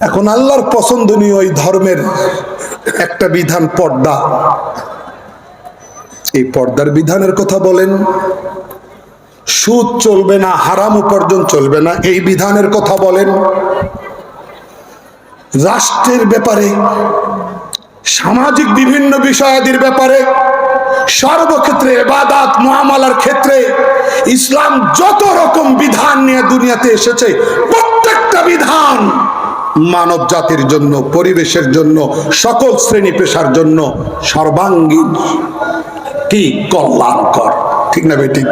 এখন আল্লাহর পছন্দনীয় ওই ধর্মের একটা বিধান, পর্দা। এই পর্দার বিধানের কথা বলেন, সুদ চলবে না, হারাম উপার্জন চলবে না, এই বিধানের কথা বলেন। রাষ্ট্রের ব্যাপারে, সামাজিক বিভিন্ন বিষয়াদির ব্যাপারে, সর্বক্ষেত্রে এবাদাত, মহামালার ক্ষেত্রে ইসলাম যত রকম বিধান নিয়ে দুনিয়াতে এসেছে, প্রত্যেকটা বিধান মানব জাতির জন্য, পরিবেশের জন্য, সকল শ্রেণি পেশার জন্য সর্বাঙ্গীন কি? কল্যাণকর। ঠিক না বেটি?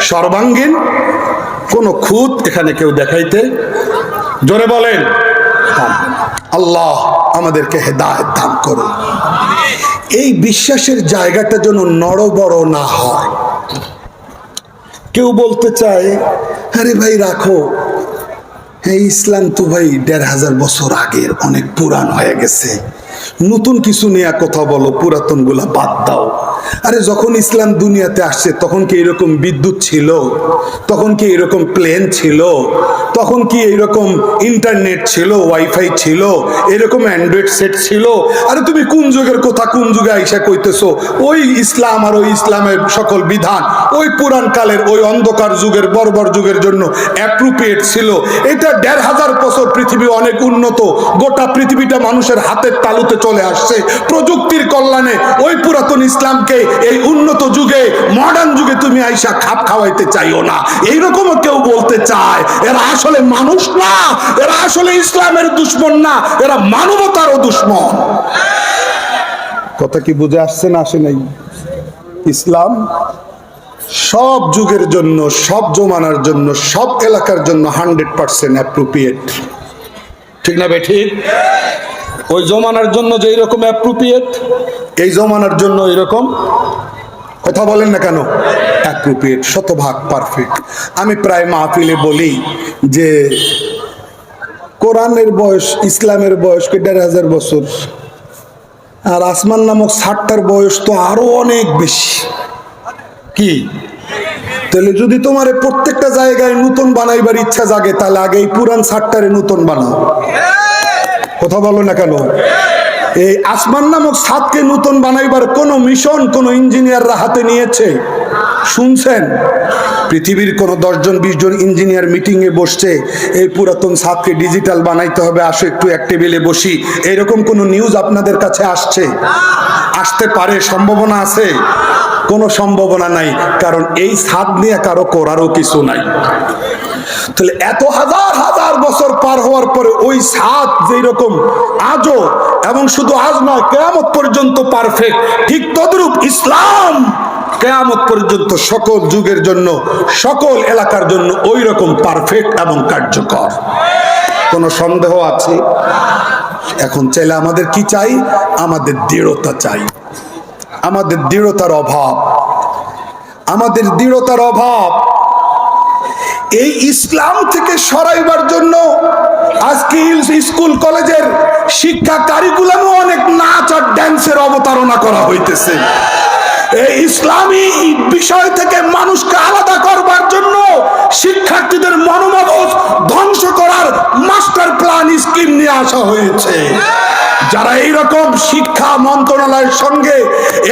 সর্বাঙ্গীন কোন খুঁত এখানে কেউ দেখাইতে? জোরে বলেন। আল্লাহ আমাদেরকে হেদায়ত দান করুন। এই বিশ্বাসের জায়গাটা যেন নড়বড় না হয়। কেউ বলতে চায়, আরে ভাই, রাখো। এই ইসলাম তো ভাই, দেড় হাজার বছর আগের, অনেক পুরান হয়ে গেছে। নতুন কিছু নিয়ে কথা বলো পুরাতনগুলা বাদ দাও। আরে যখন ইসলাম দুনিয়াতে আসছে, তখন কি এরকম বিদ্যুৎ ছিল? তখন কি এরকম প্লেন ছিল? তখন কি এরকম ইন্টারনেট ছিল, ওয়াইফাই ছিল, এরকম অ্যান্ড্রয়েড সেট ছিল? আরে তুমি কোন যুগের কথা কোন যুগে আইসা কইতেছো? ওই ইসলাম আর ওই ইসলামের সকল বিধান, ওই পুরান কালের ওই অন্ধকার যুগের, বর্বর যুগের জন্য অ্যাপ্রোপ্রিয়েট ছিল। এটা দেড় হাজার বছর পৃথিবী অনেক উন্নত, গোটা পৃথিবীটা মানুষের হাতের তালুতে চলে আসছে। প্রযুক্তির কল্যাণে ওই পুরাতন ইসলামকে এই উন্নত যুগে মডার্ন যুগে তুমি আইসা খাপ খাওয়াইতে চাইও না। এইরকমও কেউ বলতে চায়, এরা আসলে মানুষ না, এরা আসলে ইসলামের দুশ্মন না, এরা মানবতারও দুশ্মন। কথা কি বুঝে আসছে না আসে নাই? ইসলাম সব যুগের জন্য, সব জমানার জন্য, সব এলাকার জন্য হান্ড্রেড পার্সেন্ট অ্যাপ্রোপ্রিয়েট ঠিক না বে ঠিক ওই জমানার জন্য যে রকম অ্যাপ্রোপ্রিয়েট এই জমানার জন্য এরকম কথা বলেন না কেন? এক অ্যাপ্রোপ্রিয়েট শতভাগ পারফেক্ট আমি প্রায় মাহফিলে বলি যে কোরআনের বয়স, ইসলামের বয়স কি দেড় হাজার বছর? আর আসমান নামক ষাটটার বয়স তো আরও অনেক বেশি। কি? তাহলে যদি তোমার প্রত্যেকটা জায়গায় নতুন বানাইবার ইচ্ছা জাগে, তাহলে আগে এই পুরান ষাটটারে নতুন বানাও। কথা বলো না কেন? এই আসমান নামক সাতকে নতুন বানাইবার কোন মিশন কোন ইঞ্জিনিয়াররা হাতে নিয়েছে? শুনছেন? পৃথিবীর কোন দশজন বিশ জন ইঞ্জিনিয়ার মিটিং এ বসছে, এই পুরাতন সাতকে ডিজিটাল বানাইতে হবে, আসো একটু এক টেবিলে বসি। এরকম কোন নিউজ আপনাদের কাছে আসছে? আসতে পারে, সম্ভাবনা আছে? কোনো সম্ভাবনা নাই, কারণ এই সাত নিয়ে কারও করারও কিছু নাই। তাহলে এত হাজার হাজার বছর পার হওয়ার পরে ওই সাত যেই রকম আজও এবং শুধু আজ নয়, কেয়ামত পর্যন্ত পারফেক্ট ঠিক তদ্রূপ ইসলাম কেয়ামত পর্যন্ত সকল যুগের জন্য, সকল এলাকার জন্য ওই রকম পারফেক্ট এবং কার্যকর। কোনো সন্দেহ আছে? এখন চাইলে আমাদের কি চাই? আমাদের দৃঢ়তা চাই। আমাদের দৃঢ়তার অভাব। আমাদের দৃঢ়তার অভাব। এই ইসলাম থেকে সরাইবার জন্য আজকে স্কুল, কলেজের শিক্ষা কারিকুলামে অনেক নাচ আর ড্যান্সের অবতারণা করা হইতেছে। এই ইসলামী বিষয় থেকে মানুষকে আলাদা করবার জন্য শিক্ষার্থীদের মনোমগজ ধ্বংস করার মাস্টার প্ল্যান স্কিম নিয়ে আসা হয়েছে। যারা এই রকম শিক্ষা মন্ত্রণালয়ের সঙ্গে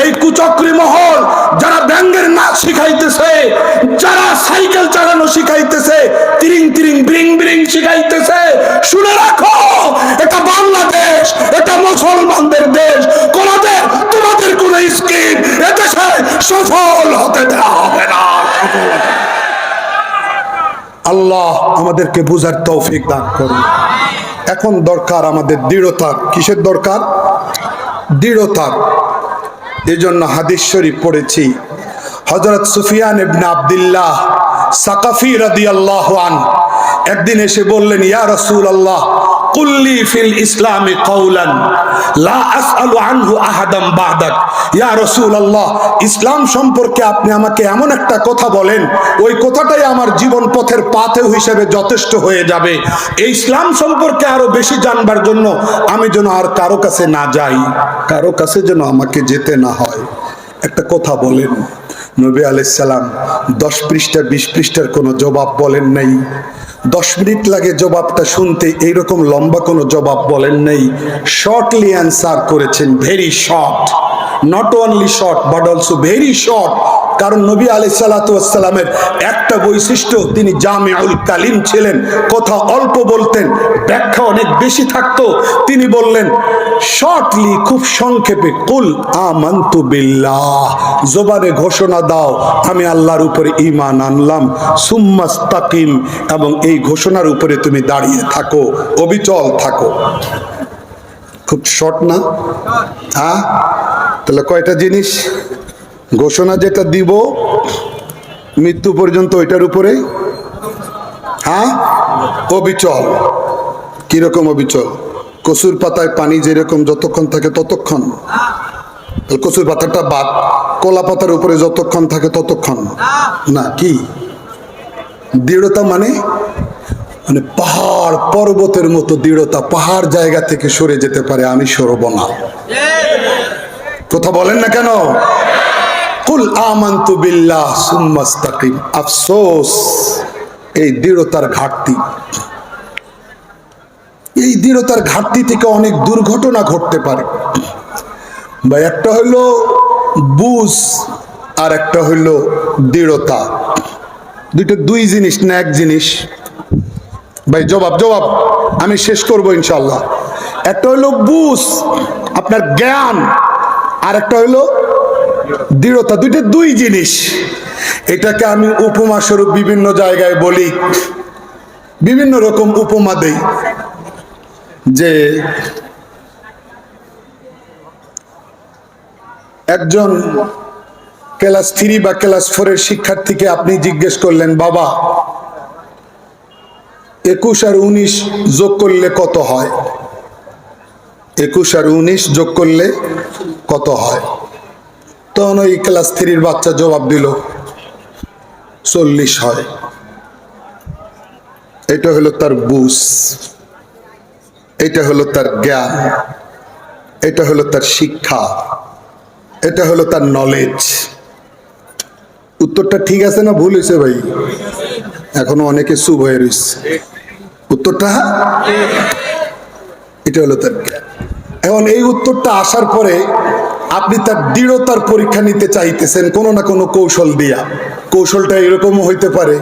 এই কুচক্রি মহল যারা ব্যাঙ্গের নাচ শিখাইতেছে, যারা সাইকেল চালানো শিখাইতেছে, তিরিং তিরিং ব্রিং ব্রিং শিখাইতেছে, শুনে রাখো, এটা বাংলাদেশ, এটা মুসলমানদের দেশ, কোনদের, তোমাদের কোন স্কিম এদেশে সফল হতে দেওয়া হবে না। আল্লাহ আমাদেরকে বুঝার তৌফিক দান করুন এখন দরকার আমাদের দৃঢ়তা। কিসের দরকার? দৃঢ়তা। এই জন্য শরীফ পড়েছি। হজরত সুফিয়ান ইবনে আবদুল্লাহ সাকাফি রাদিয়াল্লাহু আন একদিন এসে বললেন, ইয়া রাসূলুল্লাহ কুল্লি ফিল ইসলামি রাসূলুল্লাহ, ইসলাম সম্পর্কে আপনি আমাকে এমন একটা কথা বলেন, ওই কথাটাই আমার জীবন পথের পাথে হিসেবে যথেষ্ট হয়ে যাবে। এই ইসলাম সম্পর্কে আরও বেশি জানবার জন্য আমি যেন আর কারও কাছে না যাই, কারও কাছে যেন আমাকে যেতে না হয়। একটা কথা বলেন, নবী আলাইসালাম দশ পৃষ্ঠা বিশ পৃষ্ঠার কোনো জবাব বলেন নাই। দশ মিনিট লাগে জবাবটা শুনতে, এইরকম লম্বা কোনো জবাব বলেন নেই। শর্টলি অ্যান্সার করেছেন very short not only short but also very short কারণ নবী আলি সাল্লাতামের একটা বৈশিষ্ট্য, তিনি জামিউল কালিম ছিলেন। কথা অল্প বলতেন, ব্যাখ্যা অনেক বেশি থাকতো। তিনি বললেন শর্টলি খুব সংক্ষেপে, কুল আমান্তু জোবানে ঘোষণা দাও, আমি আল্লাহর উপরে ইমান আনলাম সুম্মাস্তাকিম এবং এই ঘোষণার উপরে তুমি দাঁড়িয়ে থাকো, অবিচল থাকো। খুব শর্ট না? হ্যাঁ তাহলে কয়টা জিনিস? ঘোষণা যেটা দিব মৃত্যু পর্যন্ত ওইটার উপরে। হ্যাঁ? অবিচল। কীরকম অবিচল? কচুর পাতায় পানি যেরকম যতক্ষণ থাকে ততক্ষণ। কচুর পাতাটা বাদ কলা পাতার উপরে যতক্ষণ থাকে ততক্ষণ। না কি? দৃঢ়তা মানে? মানে পাহাড় পর্বতের মতো দৃঢ়তা পাহাড় জায়গা থেকে সরে যেতে পারে আমি সরব না। কথা বলেন না কেন? কুল আমান্তু বিল্লাহ সুম্মাস্তাকিম আফসোস, এই দৃঢ়তার ঘাটতি। এই দৃঢ়তার ঘাটতি থেকে অনেক দুর্ঘটনা ঘটতে পারে। বা একটা হলো বুঝ আর একটা হলো দৃঢ়তা। দুইটা দুই জিনিস না এক জিনিস। ভাই, জবাব জবাব। আমি শেষ করব ইনশাল্লাহ একটা হলো বুঝ, আপনার জ্ঞান। আর একটা হলো দৃঢ়তা দুইটা দুই জিনিস। এটাকে আমি উপমা স্বরূপ বিভিন্ন জায়গায় বলি। বিভিন্ন রকম উপমা দেই। যে একজন ক্লাস থ্রি বা ক্লাস ফোরের শিক্ষার্থীকে আপনি জিজ্ঞেস করলেন, বাবা, একুশ আর উনিশ যোগ করলে কত হয়? একুশ আর উনিশ যোগ করলে কত হয়? তখন ওই ক্লাস থ্রির বাচ্চা জবাব দিল, চল্লিশ হয়। এটা হলো তার বুঝ, এটা হলো তার জ্ঞান, এটা হলো তার শিক্ষা, এটা হলো তার নলেজ উত্তরটা ঠিক আছে না ভুল হয়েছে ভাই? এখনও অনেকে চুপ হয়ে রয়েছে। উত্তরটা? এটা হলো তার জ্ঞান। এখন এই উত্তরটা আসার পরে আপনি তার দৃঢ়তার পরীক্ষা নিতে চাইতেছেন, কোনো না কোনো কৌশল দিয়া। কৌশলটা এরকমও হইতে পারে।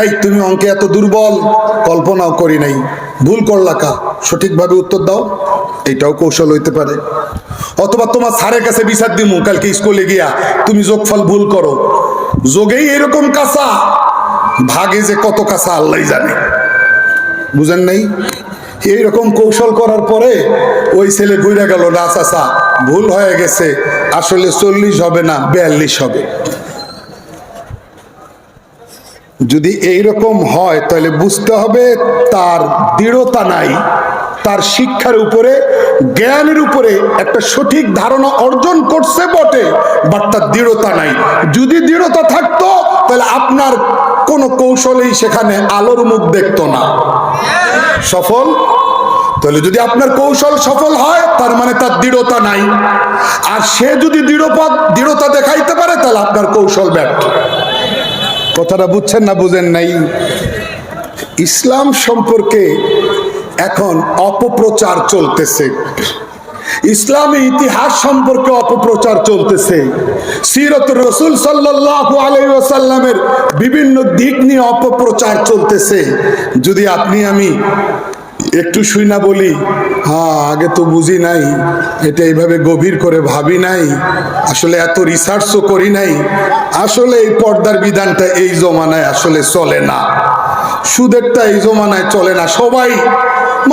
এই, তুমি অঙ্কে এত দুর্বল, কল্পনাও করি নাই। ভুল করলা কা? সঠিকভাবে উত্তর দাও। এটাও কৌশল হইতে পারে। অথবা তোমার স্যারের কাছে বিচার দিমু, কালকে স্কুলে গিয়া তুমি যোগফল ভুল করো। যোগেই এরকম কাঁচা। ভাগে যে কত কাঁচা, আল্লাহ জানে। বুঝেন নাই? এইরকম কৌশল করার পরে ওই ছেলে ঘুরে গেল, না, চাচা ভুল হয়ে গেছে। আসলে চল্লিশ হবে না, বিয়াল্লিশ হবে। যদি এইরকম হয়, তাহলে বুঝতে হবে তার দৃঢ়তা নাই। তার শিক্ষার উপরে, জ্ঞানের উপরে একটা সঠিক ধারণা অর্জন করছে বটে বাট তার দৃঢ়তা নাই। যদি দৃঢ়তা থাকতো, তাহলে আপনার কোনো কৌশলেই সেখানে আলোর মুখ দেখতো না। সফল? তাহলে যদি আপনার কৌশল সফল হয়, তার মানে তার দৃঢ়তা নাই। আর সে যদি দৃঢ়পথ দৃঢ়তা দেখাইতে পারে, তাহলে আপনার কৌশল ব্যর্থ। কথাটা বুঝছেন না, বুঝেন নাই? ইসলাম সম্পর্কে এখন অপপ্রচার চলতেছে। ইসলামী ইতিহাস সম্পর্কে অপপ্রচার চলতেছে। সিরত রসুল সাল্লাল্লাহু আলাইহি ওয়াসাল্লামের বিভিন্ন দিক নিয়ে অপপ্রচার চলতেছে। যদি আপনি আমি একটু শুই না বলি? হ্যাঁ আগে তো বুঝি নাই। এটা এইভাবে গভীর করে ভাবি নাই। আসলে এত রিসার্চও করি নাই। আসলে এই পর্দার বিধানটা এই জমানায় আসলে চলে না। সুদেরটা এই জমানায় চলে না। সবাই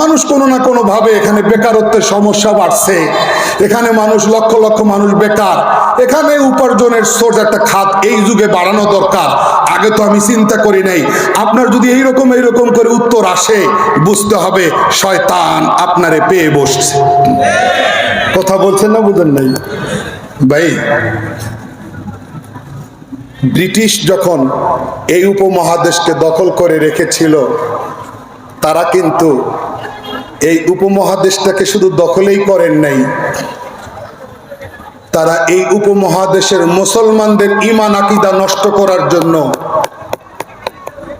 মানুষ কোনো না কোনো ভাবে এখানে বেকারত্বের সমস্যা বাড়ছে। এখানে মানুষ লক্ষ লক্ষ মানুষ বেকার। এখানে উপার্জনের সোর্স একটা খাত এই যুগে বাড়ানো দরকার। আগে তো আমি চিন্তা করি নাই। আপনার যদি এইরকম এইরকম করে উত্তর আসে বুঝতে হবে শয়তান আপনারে পেয়ে বসছে। কথা বলছেন না বুঝেন নাই। ভাই ব্রিটিশ যখন এই উপমহাদেশকে দখল করে রেখেছিল তারা কিন্তু এই উপমহাদেশটাকে শুধু দখলেই করেন নাই, তারা এই উপমহাদেশের মুসলমানদের ইমান আকিদা নষ্ট করার জন্য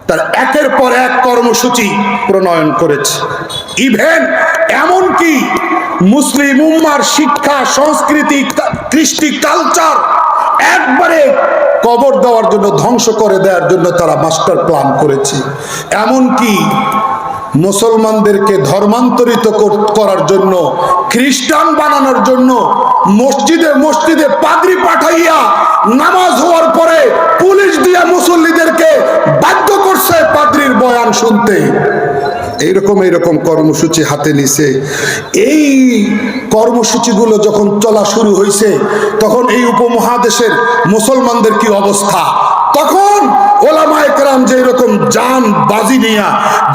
তার একের পর এক কর্মসূচি প্রণয়ন করেছে। ইভেন এমনকি মুসলিম উম্মার শিক্ষা, সংস্কৃতি কৃষ্টি কালচার একবারে কবর দেওয়ার জন্য, ধ্বংস করে দেওয়ার জন্য তারা মাস্টার প্ল্যান করেছে। এমনকি মুসলমানদেরকে ধর্মান্তরিত করার জন্য, খ্রিস্টান বানানোর জন্য মসজিদে মসজিদে পাদ্রি পাঠাইয়া নামাজ হওয়ার পরে পুলিশ দিয়া মুসল্লিদেরকে বাধ্য করছে পাদ্রির বয়ান শুনতে। এইরকম এইরকম কর্মসূচি হাতে নিছে। এই কর্মসূচিগুলো যখন চলা শুরু হয়েছে তখন এই উপমহাদেশের মুসলমানদের কি অবস্থা? তখন ওলামায় কেরাম যে এরকম জান বাজি নিয়া,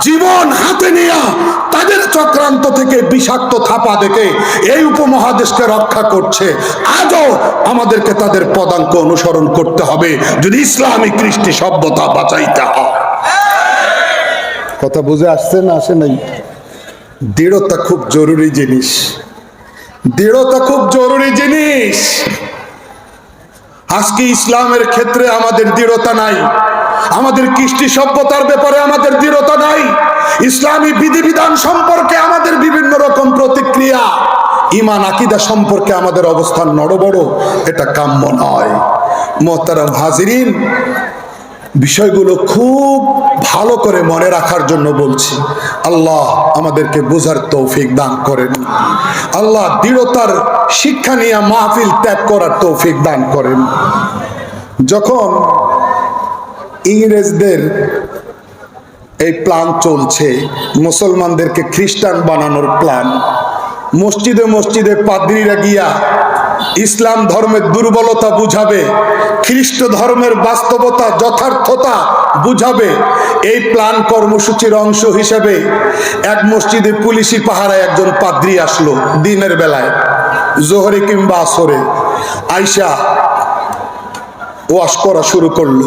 জীবন হাতে নিয়া তাদের চক্রান্ত থেকে বিষাক্ত থাপা দেখে এই উপমহাদেশকে রক্ষা করছে, আজও আমাদেরকে তাদের পদাঙ্ক অনুসরণ করতে হবে। যদি ইসলামী কৃষ্টি সভ্যতা বাঁচাইতে হয়। কথা বুঝে আসছে না আসে নাই? দৃঢ়তা খুব জরুরি জিনিস। দৃঢ়তা খুব জরুরি জিনিস। আজকে ইসলামের ক্ষেত্রে আমাদের দৃঢ়তা নাই। আমাদের কৃষ্টি সভ্যতার ব্যাপারে আমাদের দৃঢ়তা নাই। ইসলামী বিধিবিধান সম্পর্কে আমাদের বিভিন্ন রকম প্রতিক্রিয়া। ইমান, আকিদা সম্পর্কে আমাদের অবস্থান নড়বড়, এটা কাম্য নয়। মোহতারাম হাজিরিন, বিষয়গুলো খুব ভালো করে মনে রাখার জন্য বলছি, আল্লাহ আমাদেরকে বোঝার তৌফিক দান করেন। আল্লাহ দৃঢ়তার শিক্ষা নিয়ে মাহফিল ত্যাগ করার তৌফিক দান করেন। যখন ইংরেজদের এই প্ল্যান চলছে, মুসলমানদেরকে খ্রিস্টান বানানোর প্ল্যান, মসজিদে মসজিদে পাদ্রীরা গিয়া ইসলাম ধর্মের দুর্বলতা বুঝাবে, খ্রিস্ট ধর্মের বাস্তবতা যথার্থতা বুঝাবে, এই প্ল্যান কর্মসূচির অংশ হিসেবে এক মসজিদে পুলিশি পাহারায় একজন পাদ্রী আসলো দিনের বেলায়, জোহরে কিংবা আসরে। আইসা ওয়াশ করা শুরু করল।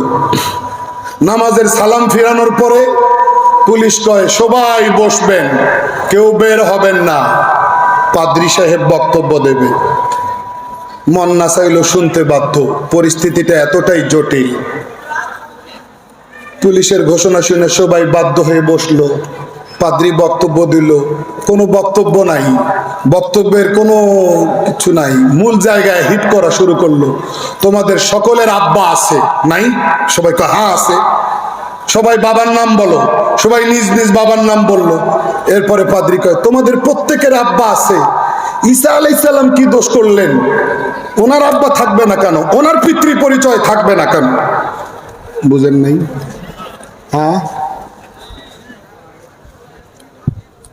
নামাজের সালাম ফিরানোর পরে পুলিশ কয়, সবাই বসবেন, কেউ বের হবেন না। পাদ্রি সাহেব বক্তব্য দেবে। মন না চাইলেও শুনতে বাধ্য। পরিস্থিতিটা এতটাই জটিল। পুলিশের ঘোষণা শুনে সবাই বাধ্য হয়ে বসল। পাদ্রি বক্তব্য দিল, কোনো বক্তব্য নাই। বক্তব্যের কোনো কিছু নাই। মূল জায়গায় হিট করা শুরু করল। তোমাদের সকলের আব্বা আছে, নাই? সবাই কয় হ্যাঁ আছে। সবাই বাবার নাম বলো। সবাই নিজ নিজ বাবার নাম বলল। এরপরে পাদ্রি কয়, তোমাদের প্রত্যেকের আব্বা আছে। ঈসা আলাইসাল্লাম কি দোষ করলেন? ওনার আব্বা থাকবে না কেন? ওনার পিতৃ পরিচয় থাকবে না কেন? বুঝেন নাই? হ্যাঁ?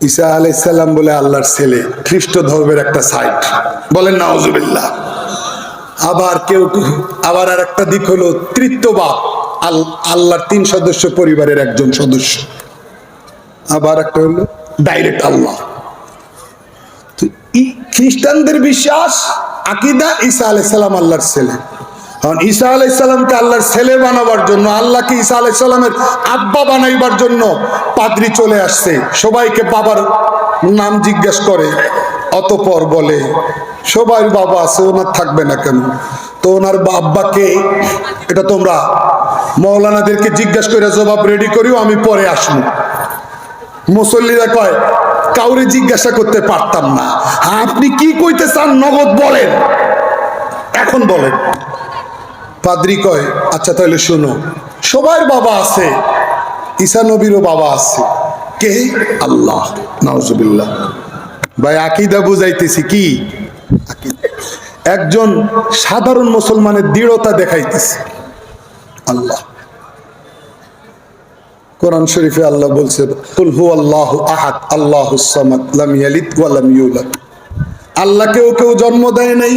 ঈসা আলাইসাল্লাম বলে আল্লাহর ছেলে খ্রিস্ট ধর্মের একটা সাইট। বলেন, নাউজুবিল্লাহ। আবার কেউ, আবার আর একটা দিক হলো তৃতীয়বাদ আল, আল্লাহর তিন সদস্য পরিবারের একজন সদস্য। আবার একটা হলো ডাইরেক্ট আল্লাহ। খ্রিস্টানদের বিশ্বাস, আকিদা ঈসা আলাইসাল্লাম আল্লাহর ছেলে। কারণ ঈসা আলাইসাল্লামকে আল্লাহর ছেলে বানাবার জন্য, আল্লাহকে ঈসা আলাইসাল্লামের আব্বা বানাইবার জন্য পাদ্রি চলে আসছে। সবাইকে বাবার নাম জিজ্ঞেস করে, অতপর বলে, সবাই বাবা আছে, ওনার থাকবে না কেন? তো ওনার বাব্বাকে এটা তোমরা মৌলানাদেরকে জিজ্ঞেস করে জবাব রেডি করিও, আমি পরে আসব। মুসল্লিরা কয় কাউরে জিজ্ঞাসা করতে পারতাম না। হ্যাঁ, আপনি কি কইতে চান নগদ বলেন। এখন বলেন। পাদ্রি কয় আচ্ছা তাহলে শোনো সবার বাবা আছে ঈসা নবীরও বাবা আছে। কে? আল্লাহ নাউজুবিল্লাহ। ভাই আকিদা বুঝাইতেছি কি? একজন সাধারণ মুসলমানের দৃঢ়তা দেখাইতেছে। আল্লাহ। কোরআন শরীফে আল্লাহ বলছে, কুল হু আল্লাহ আহাদ, আল্লাহ সামাদ, লাম ইয়ালিদ ওয়া লাম ইউলাদ। আল্লাহ কেউ জন্ম দেয় নাই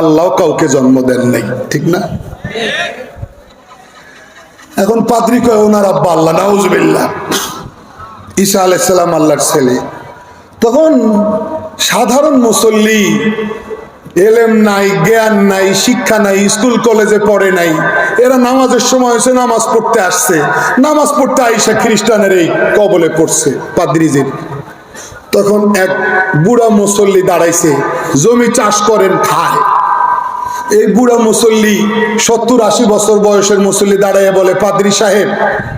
আল্লাহ কাউকে জন্ম দেন নাই, ঠিক না? এখন পাদ্রি কয়, ওনার আব্বা আল্লাহ, নাউজুবিল্লাহ। ঈসা আলাইসাল্লাম আল্লাহর ছেলে। তখন সাধারণ মুসল্লি এলেম নাই, জ্ঞান নাই, শিক্ষা নাই, স্কুল, কলেজে পড়ে নাই এরা নামাজের সময় হয়েছে নামাজ পড়তে আসছে। নামাজ পড়তে আইসা খ্রিস্টানের এই কবলে পড়ছে, পাদ্রিজির। তখন এক বুড়া মুসল্লি দাঁড়াইছে, জমি চাষ করেন খায়। এই বুড়া মুসল্লি সত্তর আশি বছর বয়সের মুসল্লি দাঁড়াইয়া বলে, পাদ্রি সাহেব,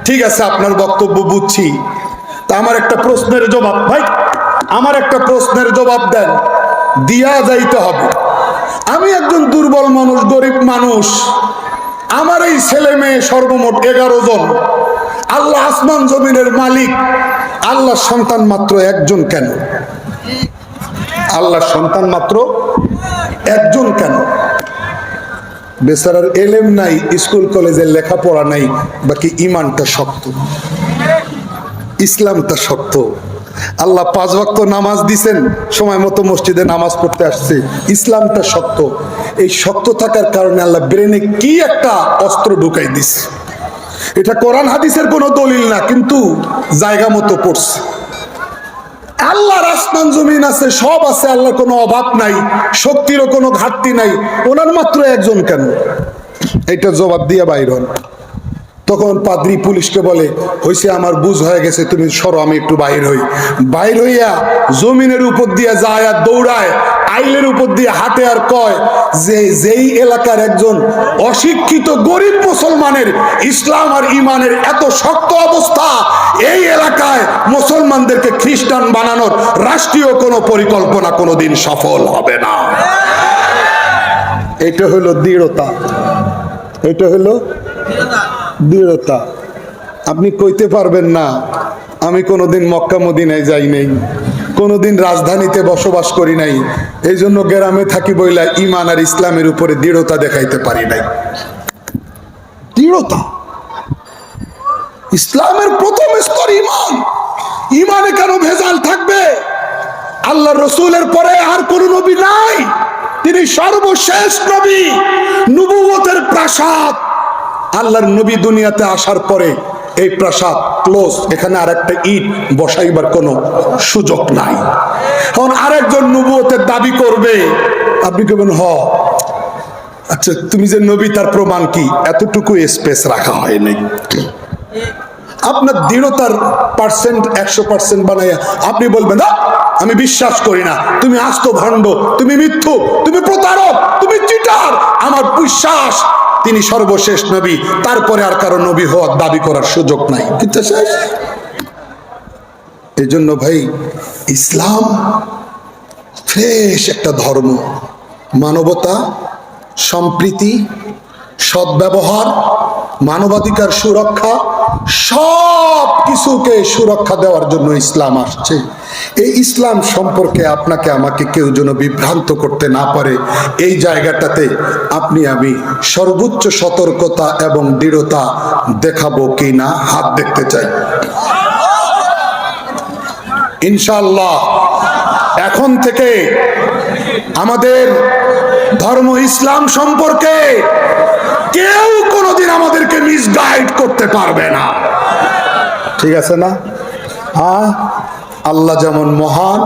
ঠিক আছে, আপনার বক্তব্য বুঝছি। তা আমার একটা প্রশ্নের জবাব, ভাই, আমার একটা প্রশ্নের জবাব দেন। দিয়া যাইতে হবে। আমি একজন দুর্বল মানুষ, গরিব মানুষ। আমার এই ছেলে মেয়ে সর্বমোট এগারো জন। আল্লাহ আসমান জমিনের মালিক। আল্লাহর সন্তান মাত্র একজন কেন? আল্লাহর সন্তান মাত্র একজন কেন? বেচারার এলেম নাই, স্কুল কলেজে লেখাপড়া নাই, বাকি ইমানটা শক্ত। ইসলামটা শক্ত। আল্লাহ পাঁচ ওয়াক্ত নামাজ দিছেন, সময় মতো মসজিদে নামাজ পড়তে আসছে। ইসলামটা শক্ত। এই শক্ত থাকার কারণে আল্লাহ ব্রেনে কি একটা অস্ত্র ঢুকাই দিছে। এটা কোরআন হাদিসের কোনো দলিল না, কিন্তু জায়গা মতো পড়ছে। আল্লাহর আসমান জমিন আছে, সব আছে, আল্লাহর কোনো অভাব নাই, শক্তিরও কোনো ঘাটতি নাই। ওনার মাত্র একজন কেন? এটা জবাব দিয়ে বাইর হন। তখন পাদ্রি পুলিশকে বলে, হইছে আমার বুঝ হয়ে গেছে, তুমি সরো, আমি একটু বাইর হই। বাইর হইয়া জমিনের উপর দিয়ে যায় আর দৌড়ায়, আইলের উপর দিয়ে হাঁটে আর কয়, যে, যেই এলাকার একজন অশিক্ষিত গরিব মুসলমানের ইসলাম আর ইমানের এত শক্ত অবস্থা, এই এলাকায় মুসলমানদেরকে খ্রিস্টান বানানোর রাষ্ট্রীয় কোনো পরিকল্পনা কোনোদিন সফল হবে না। এটা হলো দৃঢ়তা। এটা হলো দৃঢ়তা। আপনি কইতে পারবেন না, আমি কোনোদিন মক্কা মদিনায় যাই নাই, কোনোদিন রাজধানীতে বসবাস করি নাই এই জন্য গ্রামে থাকি বইলা ইমান আর ইসলামের উপরে দৃঢ়তা দেখাইতে পারি নাই। দৃঢ়তা? ইসলামের প্রথম স্তর ইমান ইমানে কেন ভেজাল থাকবে? আল্লাহ রসুলের পরে আর কোন নবী নাই। তিনি সর্বশেষ নবী নবুয়তের প্রাসাদ। আল্লাহর নবী দুনিয়াতে আসার পরে এই প্রাসাদ ক্লোজ, এখানে আর একটা ইট বসাইবার কোনো সুযোগ নাই। এখন আরেকজন নবুয়তের দাবি করবে, আপনি কেমন হ আচ্ছা তুমি যে নবী, তার প্রমাণ কি? এতটুকু স্পেস রাখা হয়নি আপনার দৃঢ়তার পার্সেন্ট একশো পার্সেন্ট বানাইয়া আপনি বলবেন, না, আমি বিশ্বাস করি না। তুমি আস্ত ভণ্ড, তুমি মিথ্যু, তুমি প্রতারক, তুমি চিটার আমার বিশ্বাস তিনি সর্বশেষ নবী, তারপরে আর কারও নবী হওয়ার দাবি করার সুযোগ নাই। কিন্তু শেষ। এই জন্য ভাই, ইসলাম ফ্রেশ একটা ধর্ম। মানবতা, সম্প্রীতি, সদ্ব্যবহার, মানবাধিকার সুরক্ষা সব কিছুকে সুরক্ষা দেওয়ার জন্য ইসলাম আসছে। এই ইসলাম সম্পর্কে আপনাকে, আমাকে কেউ যেন বিভ্রান্ত করতে না পারে, এই জায়গাটাতে আপনি, আমি সর্বোচ্চ সতর্কতা এবং দৃঢ়তা দেখাবো কি না, হাত দেখতে চাই। ইনশাল্লাহ এখন থেকে আমাদের ধর্ম ইসলাম সম্পর্কে কেউ কোনোদিন আমাদেরকে মিসগাইড করতে পারবে না। ঠিক আছে না? হ্যাঁ? আল্লাহ যেমন মহান,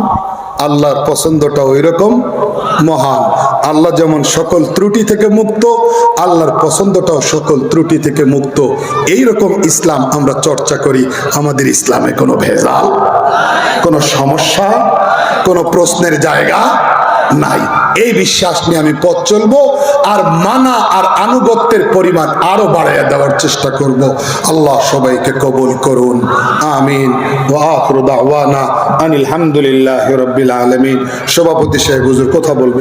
আল্লাহর পছন্দটা ওই রকম মহান। আল্লাহ যেমন সকল ত্রুটি থেকে মুক্ত, আল্লাহর পছন্দটাও সকল ত্রুটি থেকে মুক্ত। এই রকম ইসলাম আমরা চর্চা করি, আমাদের ইসলামে কোনো ভেজাল, কোনো সমস্যা, কোনো প্রশ্নের জায়গা নাই। এই বিশ্বাস নিয়ে আমি পথ চলবো আর মানা আর আনুগত্যের পরিমাণ আরও বাড়াইয়া দেওয়ার চেষ্টা করব। আল্লাহ সবাইকে কবুল করুন। আমিন। আনিল আলামিন। সভাপতি সাহেব, হুজুর, কথা বলবেন